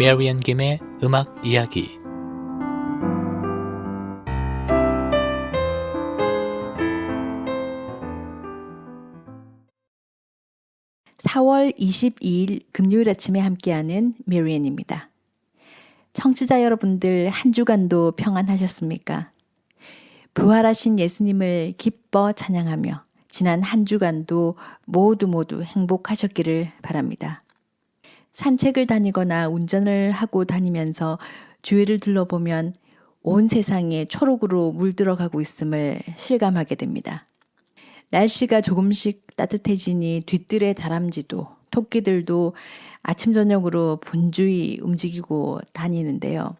메리앤 김의 음악 이야기 4월 22일 금요일 아침에 함께하는 메리앤입니다. 청취자 여러분들 한 주간도 평안하셨습니까? 부활하신 예수님을 기뻐 찬양하며 지난 한 주간도 모두 모두 행복하셨기를 바랍니다. 산책을 다니거나 운전을 하고 다니면서 주위를 둘러보면 온 세상에 초록으로 물들어가고 있음을 실감하게 됩니다. 날씨가 조금씩 따뜻해지니 뒤뜰의 다람쥐도 토끼들도 아침 저녁으로 분주히 움직이고 다니는데요.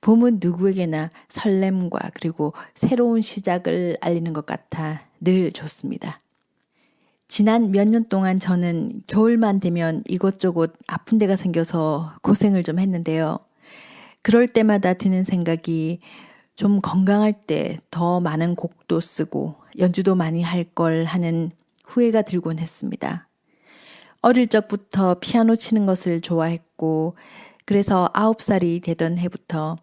봄은 누구에게나 설렘과 그리고 새로운 시작을 알리는 것 같아 늘 좋습니다. 지난 몇 년 동안 저는 겨울만 되면 이것저것 아픈 데가 생겨서 고생을 좀 했는데요. 그럴 때마다 드는 생각이 좀 건강할 때 더 많은 곡도 쓰고 연주도 많이 할 걸 하는 후회가 들곤 했습니다. 어릴 적부터 피아노 치는 것을 좋아했고, 그래서 아홉 살이 되던 해부터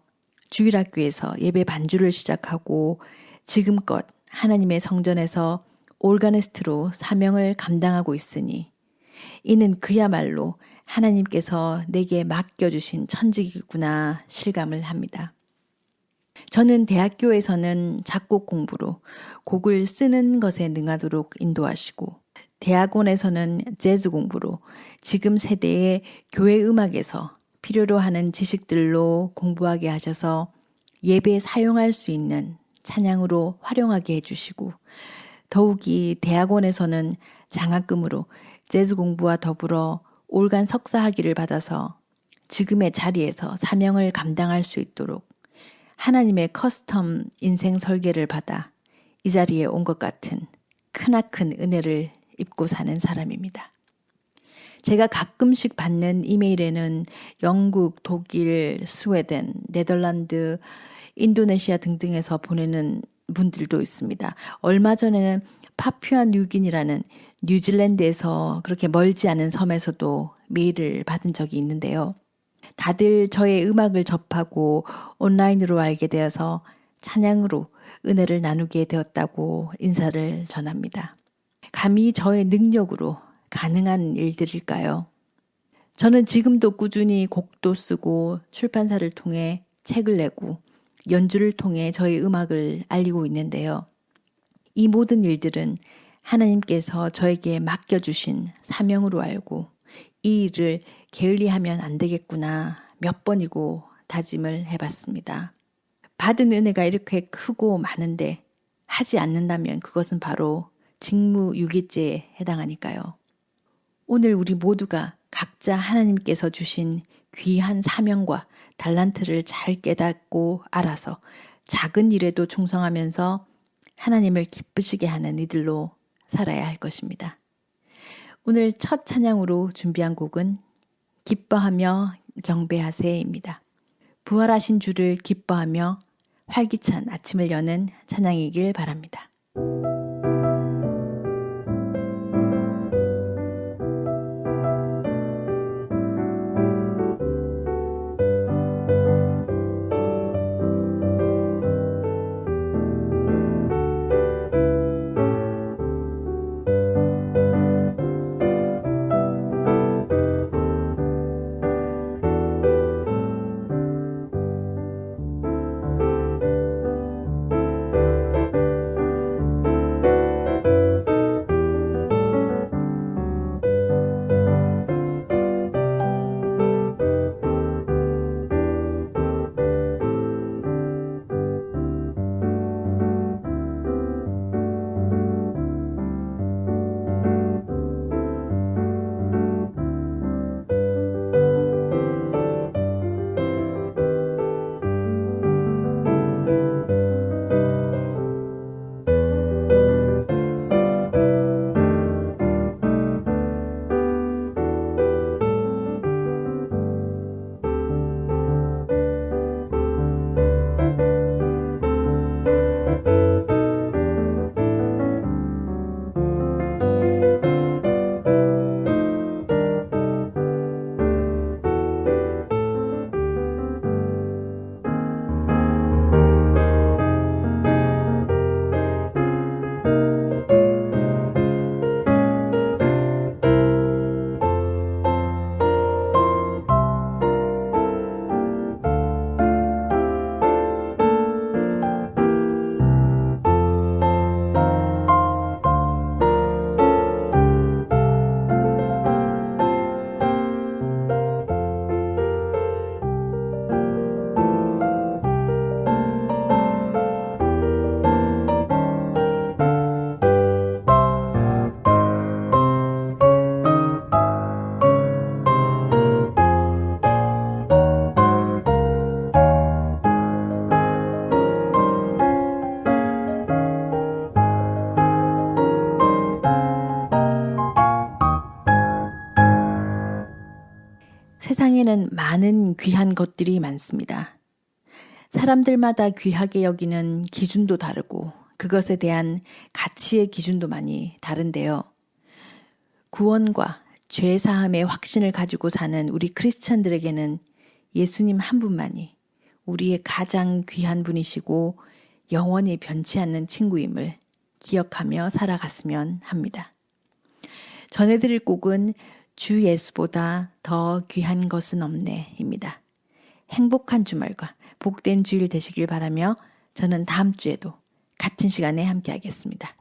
주일학교에서 예배 반주를 시작하고 지금껏 하나님의 성전에서 올가니스트로 사명을 감당하고 있으니 이는 그야말로 하나님께서 내게 맡겨주신 천직이구나 실감을 합니다. 저는 대학교에서는 작곡 공부로 곡을 쓰는 것에 능하도록 인도하시고 대학원에서는 재즈 공부로 지금 세대의 교회 음악에서 필요로 하는 지식들로 공부하게 하셔서 예배에 사용할 수 있는 찬양으로 활용하게 해주시고 더욱이 대학원에서는 장학금으로 재즈 공부와 더불어 올간 석사 학위를 받아서 지금의 자리에서 사명을 감당할 수 있도록 하나님의 커스텀 인생 설계를 받아 이 자리에 온 것 같은 크나큰 은혜를 입고 사는 사람입니다. 제가 가끔씩 받는 이메일에는 영국, 독일, 스웨덴, 네덜란드, 인도네시아 등등에서 보내는 분들도 있습니다. 얼마 전에는 파퓨아 뉴긴이라는 뉴질랜드에서 그렇게 멀지 않은 섬에서도 메일을 받은 적이 있는데요. 다들 저의 음악을 접하고 온라인으로 알게 되어서 찬양으로 은혜를 나누게 되었다고 인사를 전합니다. 감히 저의 능력으로 가능한 일들일까요? 저는 지금도 꾸준히 곡도 쓰고 출판사를 통해 책을 내고 연주를 통해 저의 음악을 알리고 있는데요. 이 모든 일들은 하나님께서 저에게 맡겨주신 사명으로 알고 이 일을 게을리하면 안 되겠구나 몇 번이고 다짐을 해봤습니다. 받은 은혜가 이렇게 크고 많은데 하지 않는다면 그것은 바로 직무유기죄에 해당하니까요. 오늘 우리 모두가 각자 하나님께서 주신 귀한 사명과 달란트를 잘 깨닫고 알아서 작은 일에도 충성하면서 하나님을 기쁘시게 하는 이들로 살아야 할 것입니다. 오늘 첫 찬양으로 준비한 곡은 기뻐하며 경배하세입니다. 부활하신 주를 기뻐하며 활기찬 아침을 여는 찬양이길 바랍니다. 세상에는 많은 귀한 것들이 많습니다. 사람들마다 귀하게 여기는 기준도 다르고 그것에 대한 가치의 기준도 많이 다른데요. 구원과 죄 사함의 확신을 가지고 사는 우리 크리스찬들에게는 예수님 한 분만이 우리의 가장 귀한 분이시고 영원히 변치 않는 친구임을 기억하며 살아갔으면 합니다. 전해드릴 곡은 주 예수보다 더 귀한 것은 없네입니다. 행복한 주말과 복된 주일 되시길 바라며 저는 다음 주에도 같은 시간에 함께 하겠습니다.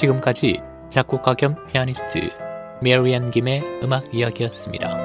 지금까지 작곡가 겸 피아니스트 메리안 김의 음악 이야기였습니다.